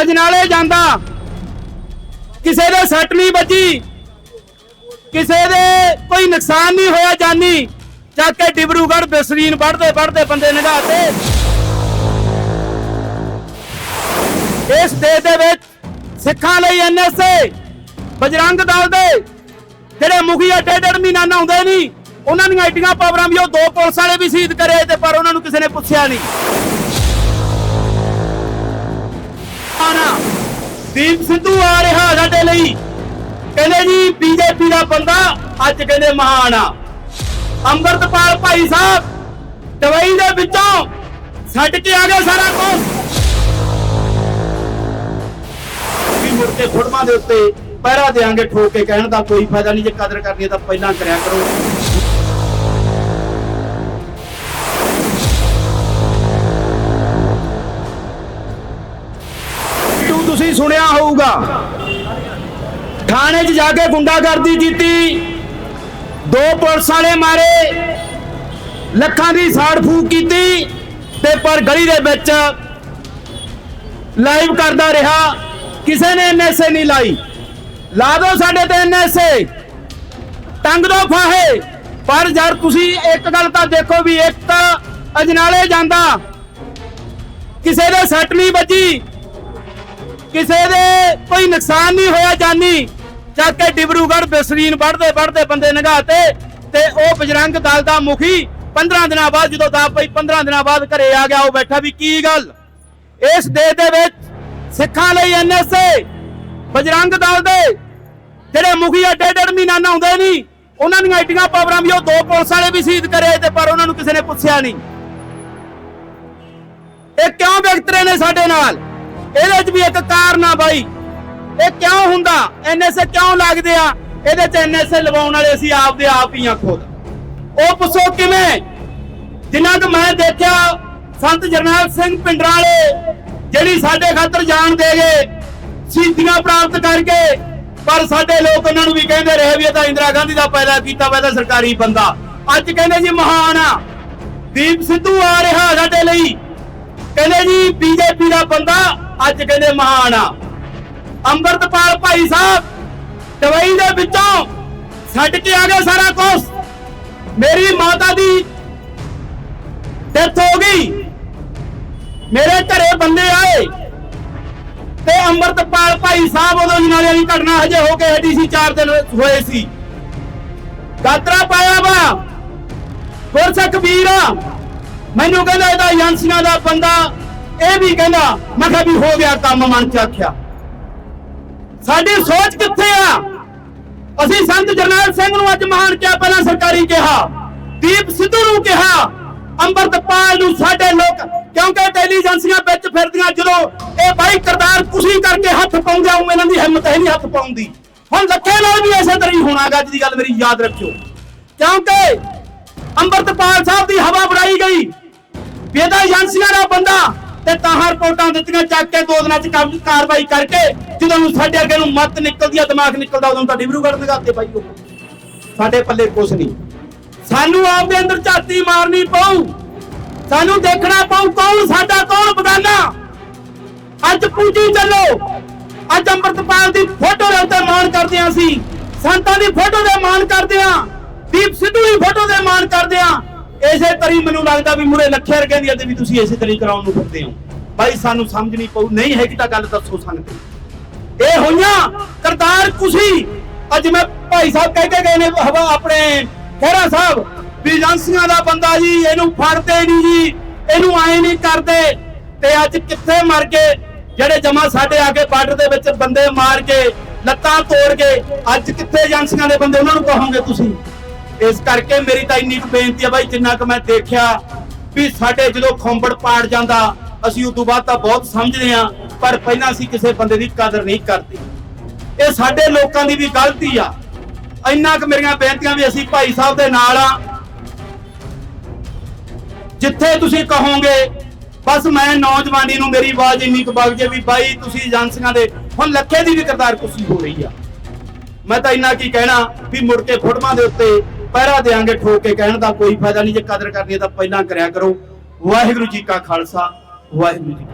ਅਜਨਾਲੇ ਜਾਂਦਾ। ਕਿਸੇ ਦੇ ਸੱਟ ਨਹੀਂ ਵੱਜੀ। ਕਿਸੇ ਦੇ ਕੋਈ ਨੁਕਸਾਨ ਨਹੀਂ ਹੋਇਆ ਜਾਨੀ। ਚੱਕ ਕੇ ਡਿਬਰੂਗੜ੍ਹ ਬਸਰੀਨ ਵੜਦੇ ਵੜਦੇ ਬੰਦੇ ਨਗਾਤੇ ਇਸ ਦੇਸ਼ ਦੇ ਵਿੱਚ ਸਿੱਖਾਂ ਲਈ ਐਨਐਸਏ, ਬਜਰੰਗ ਦਲ ਦੇ ਜਿਹੜੇ ਮੁਖੀਆ ਡੇਢ ਡੇਢ ਮਹੀਨਾ ਨਹਾਉਂਦੇ ਨਹੀਂ, ਉਹਨਾਂ ਦੀਆਂ ਐਡੀਆਂ ਪਾਵਰਾਂ ਵੀ ਉਹ ਦੋ ਪੁਲਿਸ ਵਾਲੇ ਵੀ ਸ਼ਹੀਦ ਕਰੇ ਤੇ ਪਰ ਉਹਨਾਂ ਨੂੰ ਕਿਸੇ ਨੇ ਪੁੱਛਿਆ ਨਹੀਂ। ਦੀਪ ਸਿੱਧੂ ਆ ਰਿਹਾ ਸਾਡੇ ਲਈ। ਕਹਿੰਦੇ ਜੀ ਬੀਜੇਪੀ ਦਾ ਬੰਦਾ ਅੱਜ ਕਹਿੰਦੇ ਮਹਾਨ ਆ। ਅੰਮ੍ਰਿਤਪਾਲ ਭਾਈ ਸਾਹਿਬ, ਦਵਾਈ ਦੇ ਵਿੱਚੋਂ ਛੱਡ ਕੇ ਆ ਗਏ ਸਾਰਾ ਕੁਝ ਵੀ ਮੁੜ ਕੇ ਫੁੜਮਾਂ ਦੇ ਉੱਤੇ ਪਹਿਰਾ ਦੇਾਂਗੇ ਠੋਕ ਕੇ ਕਹਿਣ ਦਾ ਕੋਈ ਫਾਇਦਾ ਨਹੀਂ, ਜੇ ਕਦਰ ਕਰਨੀ ਹੈ ਤਾਂ ਪਹਿਲਾਂ ਕਰਿਆ ਕਰੋ। ਸੁਣਿਆ ਹੋਊਗਾ। ਥਾਣੇ 'ਚ ਜਾ ਕੇ ਗੁੰਡਾਗਰਦੀ ਕੀਤੀ। ਦੋ ਪੁਲਿਸ ਵਾਲੇ ਮਾਰੇ। ਲੱਖਾਂ ਦੀ ਸਾੜ ਫੂਕ ਕੀਤੀ। ਤੇ ਪਰ ਗਲੀ ਦੇ ਵਿੱਚ ਲਾਈਵ ਕਰਦਾ ਰਿਹਾ। ਕਿਸੇ ਨੇ ਐਨਐਸਏ ਨਹੀਂ ਲਾਈ। ਲਾ ਦਿਓ ਸਾਡੇ ਤੇ ਐਨਐਸਏ ਟੰਗ ਦੋ ਫਾਹੇ। ਪਰ ਯਾਰ ਤੁਸੀਂ ਇੱਕ ਗੱਲ ਤਾਂ ਦੇਖੋ ਵੀ ਇੱਕ ਤਾਂ ਅਜਨਾਲੇ ਜਾਂਦਾ। ਕਿਸੇ ਦੇ ਸੱਟ ਨਹੀਂ ਵੱਜੀ। ਕਿਸੇ ਦੇ ਕੋਈ ਨੁਕਸਾਨ ਨਹੀਂ ਹੋਇਆ ਜਾਨੀ। ਚੱਕ ਕੇ ਡਿਬਰੂਗੜ੍ਹ ਬਸਰੀਨ ਵੜਦੇ ਵੜਦੇ ਬੰਦੇ ਨਗਾਤੇ ਤੇ ਉਹ ਬਜਰੰਗ ਦਲ ਦਾ ਮੁਖੀ 15 ਦਿਨਾਂ ਬਾਅਦ ਜਦੋਂ ਦਾ ਪਈ 15 ਦਿਨਾਂ ਬਾਅਦ ਘਰੇ ਆ ਗਿਆ, ਉਹ ਬੈਠਾ ਵੀ ਕੀ ਗੱਲ? ਇਸ ਦੇਸ਼ ਦੇ ਵਿੱਚ ਸਿੱਖਾਂ ਲਈ ਐਨਐਸਏ ਬਜਰੰਗ ਦਲ ਦੇ ਜਿਹੜੇ ਮੁਖੀਆ ਡੇਢ ਡੇਢ ਮਹੀਨਾ ਨਹਾਉਂਦੇ ਨਹੀਂ। ਉਹਨਾਂ ਦੀਆਂ ਐਡੀਆਂ ਪਾਵਰਾਂ ਵੀ ਉਹ ਦੋ ਪੁਲਿਸ ਵਾਲੇ ਵੀ ਸ਼ਹੀਦ ਕਰੇ ਤੇ ਪਰ ਉਹਨਾਂ ਨੂੰ ਕਿਸੇ ਨੇ ਪੁੱਛਿਆ ਨਹੀਂ। ਇਹ ਕਿਉਂ ਵਿਗਤਰੇ ਨੇ ਸਾਡੇ ਨਾਲ? ਇਹਦੇ 'ਚ ਵੀ ਇੱਕ ਕਾਰਨ ਆ ਬਾਈ। ਇਹ ਕਿਉਂ ਹੁੰਦਾ? ਐਨਐਸਏ ਕਿਉਂ ਲੱਗਦੇ ਆ? ਇਹਦੇ 'ਚ ਐਨਐਸਏ ਲਵਾਉਣ ਵਾਲੇ ਅਸੀਂ ਆਪਦੇ ਆਪ ਹੀ ਆ ਖੁਦ। ਉਹ ਪੁੱਛੋ ਕਿਵੇਂ? ਜਿਨ੍ਹਾਂ ਨੂੰ ਮੈਂ ਦੇਖਿਆ, ਸੰਤ ਜਰਨੈਲ ਸਿੰਘ ਪਿੰਡਰਾਂ ਵਾਲੇ, ਜਿਹੜੀ ਸਾਡੇ ਖਾਤਰ ਜਾਨ ਦੇ ਗਏ ਸ਼ਹੀਦੀਆਂ ਪ੍ਰਾਪਤ ਕਰਕੇ, ਪਰ ਸਾਡੇ ਲੋਕ ਇਹਨਾਂ ਨੂੰ ਵੀ ਕਹਿੰਦੇ ਰਹੇ ਵੀ ਇਹ ਤਾਂ ਇੰਦਰਾ ਗਾਂਧੀ ਦਾ ਪੈਦਾ ਕੀਤਾ ਹੋਇਆ ਤਾਂ ਸਰਕਾਰੀ ਬੰਦਾ। ਅੱਜ ਕਹਿੰਦੇ ਜੀ ਮਹਾਨ ਆ। ਦੀਪ ਸਿੱਧੂ ਆ ਰਿਹਾ ਸਾਡੇ ਲਈ। ਕਹਿੰਦੇ ਜੀ, ਬੀਜੇਪੀ ਦਾ ਬੰਦਾ ਅੱਜ ਕਹਿੰਦੇ ਮਹਾਨ ਆ। ਅੰਮ੍ਰਿਤਪਾਲ ਭਾਈ ਸਾਹਿਬ, ਦਵਾਈ ਦੇ ਵਿੱਚੋਂ ਛੱਡ ਕੇ ਆ ਗਏ ਸਾਰਾ ਕੁਝ ਮੇਰੀ ਮਾਤਾ ਦੀ ਡੈਥ ਹੋ ਗਈ। ਮੇਰੇ ਘਰੇ ਬੰਦੇ ਆਏ ਤੇ ਅੰਮ੍ਰਿਤਪਾਲ ਭਾਈ ਸਾਹਿਬ ਉਦੋਂ ਜਨਾਲੇ ਦੀ ਘਟਨਾ ਹਜੇ ਹੋ ਕੇ ਹਟੀ ਸੀ 4 ਦਿਨ ਹੋਏ ਸੀ। ਗਾਤਰਾ ਪਾਇਆ ਵਾ। ਗੁਰਸਿੱਖ ਵੀਰ ਮੈਨੂੰ ਕਹਿੰਦਾ ਇਹਦਾ ਏਜੰਸੀਆਂ ਦਾ ਬੰਦਾ ਇਹ ਵੀ ਕਹਿੰਦਾ, ਮੈਂ ਕਿਹਾ ਵੀ ਹੋ ਗਿਆ ਕੰਮ, ਮਨ ਚ ਆਖਿਆ। ਸਾਡੀ ਸੋਚ ਕਿੱਥੇ ਆ? ਅਸੀਂ ਸੰਤ ਜਰਨੈਲ ਸਿੰਘ ਨੂੰ ਅੱਜ ਮਹਾਨ ਕਿਹਾ, ਪਹਿਲਾਂ ਸਰਕਾਰੀ ਕਿਹਾ, ਦੀਪ ਸਿੱਧੂ ਨੂੰ ਕਿਹਾ, ਅੰਮ੍ਰਿਤਪਾਲ ਨੂੰ ਸਾਡੇ ਲੋਕ, ਕਿਉਂਕਿ ਇੰਟੈਲੀਜੈਂਸੀਆਂ ਵਿੱਚ ਫਿਰਦੀਆਂ, ਜਦੋਂ ਇਹ ਬਾਈ ਕਰਤਾਰ ਕੁਸ਼ੀ ਕਰਕੇ ਹੱਥ ਪਾਉਂਦੇ ਆ ਇਹਨਾਂ ਦੀ ਹਿੰਮਤ ਹੈ ਨਹੀਂ ਹੱਥ ਪਾਉਣ ਦੀ ਹੁਣ ਲੱਖੇ ਨਾਲ ਵੀ ਇਸੇ ਤਰ੍ਹਾਂ ਹੀ ਹੋਣਾਗਾ ਅੱਜ ਦੀ ਗੱਲ ਮੇਰੀ ਯਾਦ ਰੱਖਿਓ। ਕਿਉਂਕਿ ਅੰਮ੍ਰਿਤਪਾਲ ਸਾਹਿਬ ਦੀ ਹਵਾ ਬਣਾਈ ਗਈ, ਵੀ ਏਜੰਸੀਆਂ ਦਾ ਬੰਦਾ ਤੇ ਤਾਹਾਂ ਰਿਪੋਰਟਾਂ ਦਿੱਤੀਆਂ ਚੱਕ ਕੇ ਦੋ ਦਿਨਾਂ ਚ ਕੰਮ ਕਾਰਵਾਈ ਕਰਕੇ ਜਦੋਂ ਨੂੰ ਸਾਡੇ ਅੱਗੇ ਨੂੰ ਮੱਤ ਨਿਕਲਦੀ ਆ, ਦਿਮਾਗ ਨਿਕਲਦਾ, ਉਦੋਂ ਤਾਂ ਡਿਬਰੂਗੜ੍ਹ ਲਗਾਤੇ ਬਾਈ ਉਹ। ਸਾਡੇ ਪੱਲੇ ਕੁਛ ਨਹੀਂ। ਸਾਨੂੰ ਆਪਦੇ ਅੰਦਰ ਝਾਤੀ ਮਾਰਨੀ ਪਊ। ਸਾਨੂੰ ਦੇਖਣਾ ਪਊ ਕੌਣ ਸਾਡਾ, ਕੌਣ ਬਦਾਨਾ ਅੱਜ ਪੂਜੀ ਚੱਲੋ। ਅੱਜ ਅੰਮ੍ਰਿਤਪਾਲ ਦੀ ਫੋਟੋ ਦੇ ਉੱਤੇ ਮਾਣ ਕਰਦੇ ਹਾਂ ਅਸੀਂ। ਸੰਤਾਂ ਦੀ ਫੋਟੋ ਦੇ ਮਾਣ ਕਰਦੇ ਹਾਂ ਦੀਪ ਸਿੱਧੂ ਦੀ ਫੋਟੋ ਦੇ ਮਾਣ ਕਰਦੇ ਹਾਂ ਇਸੇ ਤਰੀ ਮੈਨੂੰ ਲੱਗਦਾ ਵੀ ਮੁਰੇ ਲੱਖੇ ਰਗੇ ਦੀ ਅੱਜ ਵੀ ਤੁਸੀਂ ਇਸੇ ਤਰੀ ਕਰਾਉਣ ਨੂੰ ਫਿਰਦੇ ਹੋ। ਬਾਈ, ਸਾਨੂੰ ਸਮਝਣੀ ਪਊ। ਨਹੀਂ ਹੈਗੀ ਤਾਂ ਗੱਲ ਦੱਸੋ ਸੰਗਤ। ਇਹ ਹੋਈਆਂ ਕਰਤਾਰ ਕੁਸ਼ੀ। ਅੱਜ ਮੈਂ ਭਾਈ ਸਾਹਿਬ ਕਹਿ ਕੇ ਗਏ ਨੇ ਹਵਾ ਆਪਣੇ ਖਹਿਰਾ ਸਾਹਿਬ। ਵੀ ਏਜੰਸੀਆਂ ਦਾ ਬੰਦਾ ਜੀ, ਇਹਨੂੰ ਫੜਦੇ ਨਹੀਂ ਜੀ। ਇਹਨੂੰ ਆਏ ਨਹੀਂ ਕਰਦੇ। ਤੇ ਅੱਜ ਕਿੱਥੇ ਮਰ ਗਏ? ਜਿਹੜੇ ਜਮਾ ਸਾਡੇ ਆ ਕੇ ਬਾਰਡਰ ਦੇ ਵਿੱਚ ਬੰਦੇ ਮਾਰ ਕੇ, ਲੱਤਾਂ ਤੋੜ ਕੇ, ਅੱਜ ਕਿੱਥੇ ਏਜੰਸੀਆਂ ਦੇ ਬੰਦੇ ਉਹਨਾਂ ਨੂੰ ਕਹੋਗੇ ਤੁਸੀਂ? ਇਸ ਕਰਕੇ ਮੇਰੀ ਤਾਂ ਇੰਨੀ ਕੁ ਬੇਨਤੀ ਆ ਬਾਈ, ਜਿੰਨਾ ਕੁ ਮੈਂ ਦੇਖਿਆ ਵੀ ਸਾਡੇ ਜਦੋਂ ਖੋਂਬੜ ਪਾੜ ਜਾਂਦਾ, ਅਸੀਂ ਉਦੋਂ ਬਾਅਦ ਤਾਂ ਬਹੁਤ ਸਮਝਦੇ ਆ ਪਰ ਪਹਿਲਾਂ ਅਸੀਂ ਕਿਸੇ ਬੰਦੇ ਦੀ ਕਦਰ ਨਹੀਂ ਕਰਦੇ। ਇਹ ਸਾਡੇ ਲੋਕਾਂ ਦੀ ਵੀ ਗਲਤੀ ਆ। ਇੰਨਾ ਕੁ ਮੇਰੀਆਂ ਬੇਨਤੀਆਂ ਵੀ ਅਸੀਂ ਭਾਈ ਸਾਹਿਬ ਦੇ ਨਾਲ ਆ। ਜਿੱਥੇ ਤੁਸੀਂ ਕਹੋਗੇ, ਬਸ ਮੈਂ ਨੌਜਵਾਨੀ ਨੂੰ ਮੇਰੀ ਆਵਾਜ਼ ਇੰਨੀ ਕੁ ਵਗ ਜੇ ਵੀ ਬਾਈ, ਤੁਸੀਂ ਏਜੰਸੀਆਂ ਦੇ, ਹੁਣ ਲੱਖੇ ਦੀ ਵੀ ਕਰਤਾਰ ਕੁਸ਼ੀ ਹੋ ਰਹੀ ਆ। ਮੈਂ ਤਾਂ ਇੰਨਾ ਕੀ ਕਹਿਣਾ ਵੀ ਮੁੜ ਕੇ ਫੁੜਮਾਂ ਦੇ ਉੱਤੇ ਪਹਿਰਾ ਦੇਾਂਗੇ ਠੋਕ ਕੇ ਕਹਿਣ ਦਾ ਕੋਈ ਫਾਇਦਾ ਨਹੀਂ। ਜੇ ਕਦਰ ਕਰਨੀ ਹੈ ਤਾਂ ਪਹਿਲਾਂ ਕਰਿਆ ਕਰੋ। ਵਾਹਿਗੁਰੂ ਜੀ ਕਾ ਖਾਲਸਾ, ਵਾਹਿਗੁਰੂ ਜੀ